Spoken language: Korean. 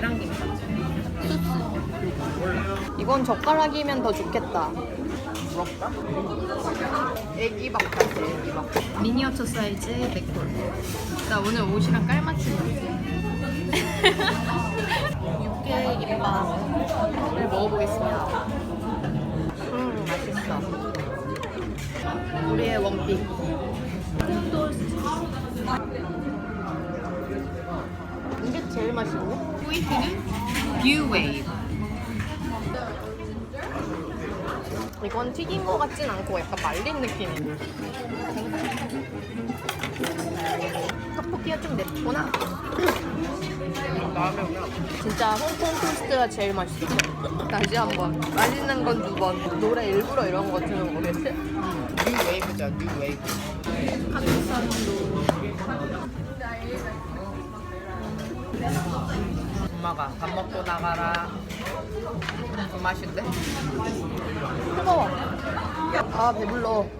계란 김밥. 이건 젓가락이면 더 좋겠다. 부럽다. 애기밥 같아, 애기 밥. 미니어처 사이즈의 맥콜. 나 오늘 옷이랑 깔맞춤이었어. 육개 김밥을 먹어보겠습니다. 음, 맛있어. 우리의 원픽. 제일 맛있네. 포인트는 뷰 웨이브. 이건 튀긴 거 같진 않고 약간 말린 느낌이네. 떡볶이가 좀 맵구나. 진짜 홍콩 토스트가 제일 맛있어. 다시 한 번. 맛있는 건 두 번. 노래 일부러 이런 거 주는 거겠지? 뉴 웨이브죠, 뉴 웨이브. 한국산도. 엄마가 밥 먹고 나가라. 그 맛인데? 뜨거워. 아, 배불러.